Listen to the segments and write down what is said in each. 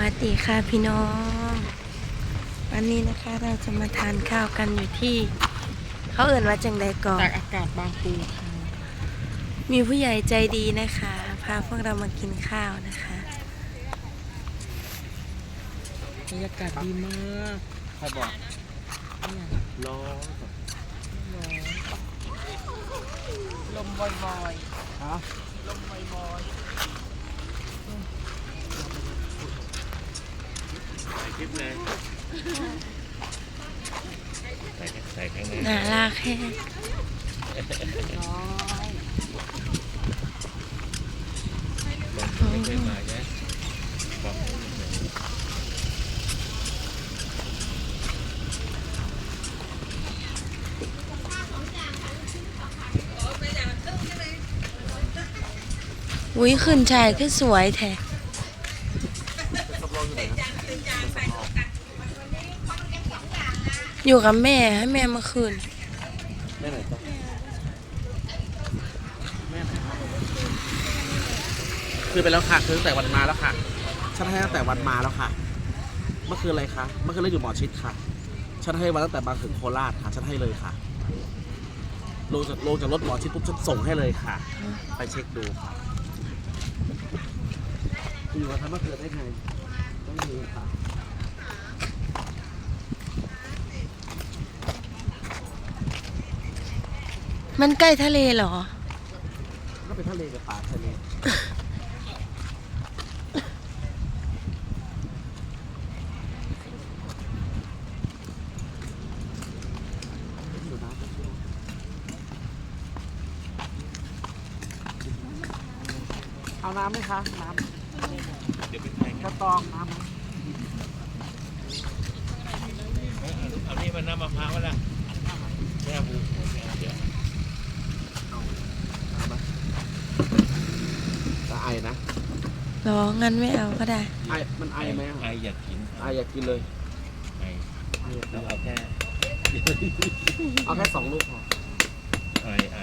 วัสดีค่ะพี่น้อง วันนี้นะคะเราจะมาทานข้าวกันอยู่ที่ เขาเอ่นว่าจังใดก่อนตากอากาศบางปูค่ะมีผู้ใหญ่ใจดีนะคะ พาพวกเรามากินข้าวนะคะบรรยากาศดีมากใครบอกเนี่ยร้อนร้อนลมบอยฮะๆลมบอยถ่ายคลิปเลยใส่ใส่ข้างในหนาลากแค่ๆร้อนไม่เคยมาใช่บอกอุ้ยขึ้นชายคือสวยแท้ อยู่กับแม่ให้แม่มาคืน แม่ไหนจ๊ะแม่ไหนครับคือไปแล้วค่ะคือตั้งแต่วันมาแล้วค่ะ ฉันให้ตั้งแต่วันมาแล้วค่ะ เมื่อคืนอะไรคะ เมื่อคืนเล่นอยู่หมอชิดค่ะ ฉันให้วันตั้งแต่มาถึงโคราชค่ะ ฉันให้เลยค่ะ ลงจากลงจากรถหมอชิดปุ๊บฉันส่งให้เลยค่ะ ไปเช็คดูค่ะคุณอยู่มาทำเมื่อคืนได้ไงต้องดูค่ะ มันใกล้ทะเลเหรอ ก็เป็นทะเลกับป่าทะเลเอาน้ำไหมคะ น้ำเดี๋ยวไปถ่ายกระตองน้ำไหมเอานี่มันน้ำมะพร้าวละแม่บูเดี๋ยว เอาไหมจะ ไอนะหรองั้นไม่เอาก็ได้ ไอมันไอไหมไออยากกินไออยากกินเลยไอไออยากกิเรานเอาแค่เอาแค่สองลูกพอไอไอ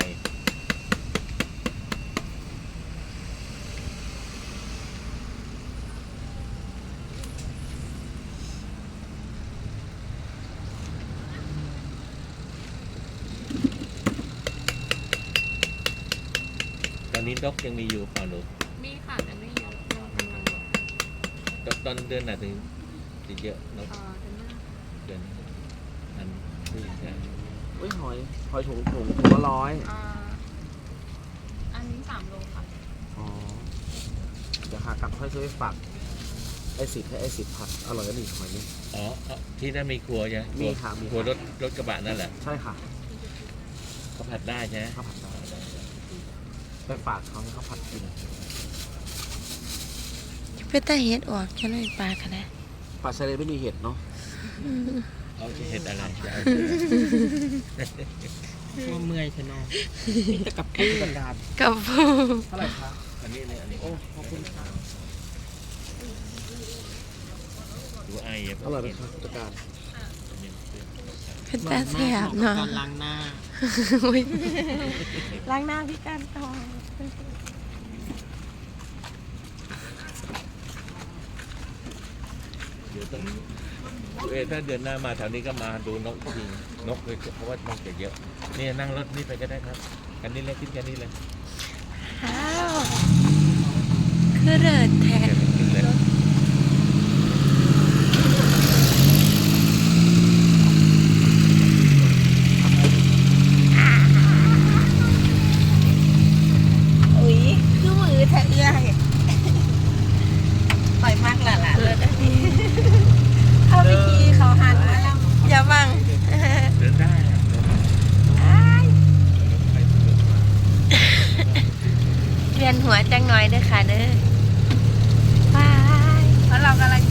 ตอนนี้ดอกยังมีอยู่เปล่าหนู มีค่ะแต่ไม่เยอะลงกำลัง ดอก ตอนเดือนไหนถึงจะเยอะนกเอ่อเป็นหน้าเดือนอันที่จะอุ้ยหอยหอยถุงถุงถุงละร้อยอ่าอันนี้สามโลค่ะอ๋อเดี๋ยวหากลับค่อยซื้อไปฝากไอสิบให้ไอสิบผัดอร่อยก็ดีหอยนี่อ๋ออ๋อที่นั่นมีครัวใช่ไหมมีค่ะมีครัวรถรถกระบะนั่นแหละใช่ค่ะเขาผัดได้ใช่ไหมข้าวผัดได้ไปฝากเขาให้เขาผัดกิน เพื่อตาเฮ็ดออกแค่น้อยปลาก็ได้ปลาชะเลไม่มีเห็ดเนาะเอาจะเห็ดอะไรจะเอาว่าเมื่อยใช่ไหมมีแต่กับปูกันดาบกับเท่าไหร่คะอันนี้เลยอันนี้โอ้ขอบคุณค่ะดูไออร่อยไหมครับผู้จัดการเพื่อตาแสบเนาะการล้างหน้าอุ๊ยล้างหน้าพี่การต่อ เดี๋ยวตรงนี้เออถ้าเดือนหน้ามาแถวนี้ก็มาดูนกทีนกเลยเพราะว่านกจะเยอะนี่นั่งรถนี่ไปก็ได้ครับคันนี้เลยขึ้นคันนี้เลยว้าวคือเริดแท้ เดี๋ยวขึ้นเลย อุ้ยคือมือแท้เอื้อยปล่อยมากละล่ะเลยเข้าไปทีเขาหันมาแล้วอย่าบัง เดินได้อะเดินได้ อ้าย ไปสะดวกมาก เวีย นหัวจังหน่อยด้วยค่ะเด้อไปเพราะเรากำลัง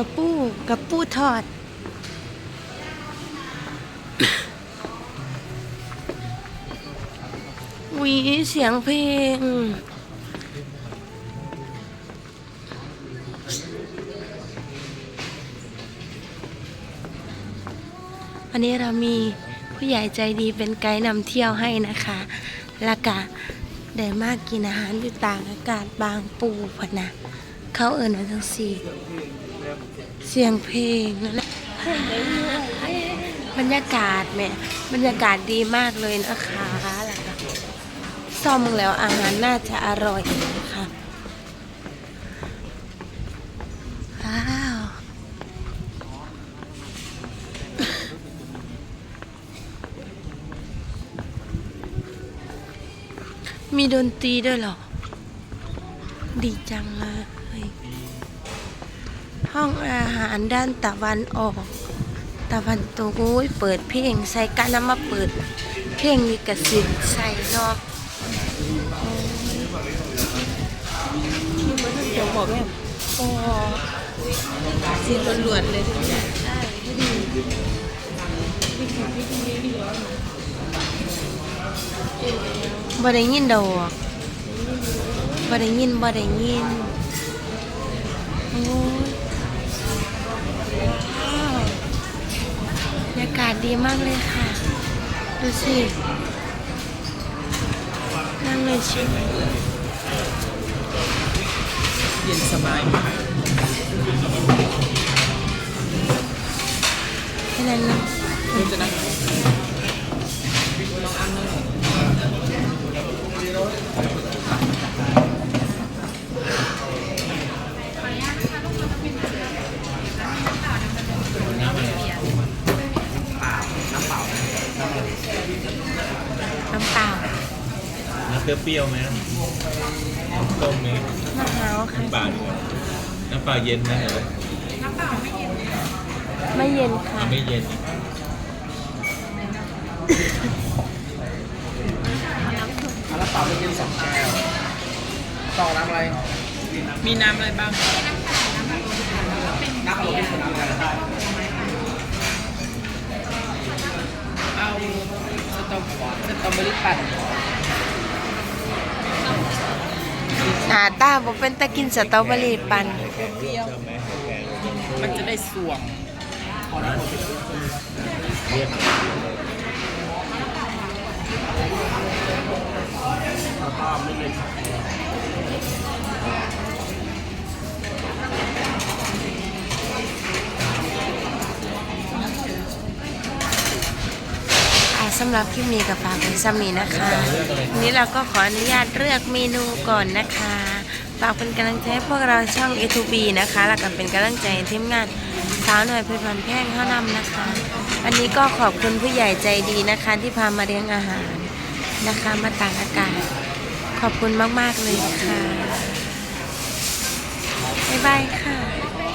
ระปู้กระปู้ทอดหวีเสียงเพลง วันนี้เรามีผู้ใหญ่ใจดีเป็นไกด์นำเที่ยวให้นะคะแล้วก็ได้มากกินอาหารอยู่ต่างอากาศบางปูพะนะ เขาเอิญว่าทั้งสี่ เสียงเพลงนั่นแหละบรรยากาศแม่บรรยากาศดีมากเลยนะคะแล้วก็ซ่อมแล้วอาหารน่าจะอร่อยนะคะว้าวมีดนตรีด้วยเหรอ ดีจังเลย ห้องอาหารด้านตะวันออก ตะวันตกโอ้ยเปิดเพลงใส่การนำมาเปิด เพลงลิขสิทธิ์ใส่เนาะโอ้ยที่มันต้องเดี๋ยวบอกแม่โอ้เสียงล้วนๆเลยใช่ไม่ดีบ่ได้ยินดอกบ่ได้ยินบ่ได้ยินโอ้ ยากาศดีมากเลยค่ะ ดูสินั่งเลยชิเย็นสบายมากแค่นั้นเนาะจะนั่ง เปรี้ยวๆไหมน้ำต้มไหมมะพร้าวค่ะน้ำเปล่าดีกว่าน้ำเปล่าเย็นนะเหรอไม่เย็นค่ะ เอาไม่เย็นเอาแล้วเปล่าไปกินสองแก้วต่อน้ำอะไร มีน้ำอะไรบ้าง น้ำขนมที่คนน้ำอะไรได้เอาสตรอสตรอเบอรี่ปั่นหน้ หาตาบ่เป็นตะกินสตรอเบอรี่ปั่นมันจะได้สวงำหรับคลิปนี้กับฝากเป็นซัมนี้นะคะวันนี้เราก็ขออนุญาตเลือกเมนูก่อนนะคะฝากเป็นกำลังใจให้พวกเราช่อง a อ b นะคะ แล้วก็เป็นกำลังใจทีมงานสาวหน่อยเพื่อนแพงเข้านำนะคะ วันนี้ก็ขอบคุณผู้ใหญ่ใจดีนะคะ ที่พามาเลี้ยงอาหารนะคะมาต่างอากาศ ขอบคุณมาก ๆ เลยค่ะ บ๊ายบายค่ะ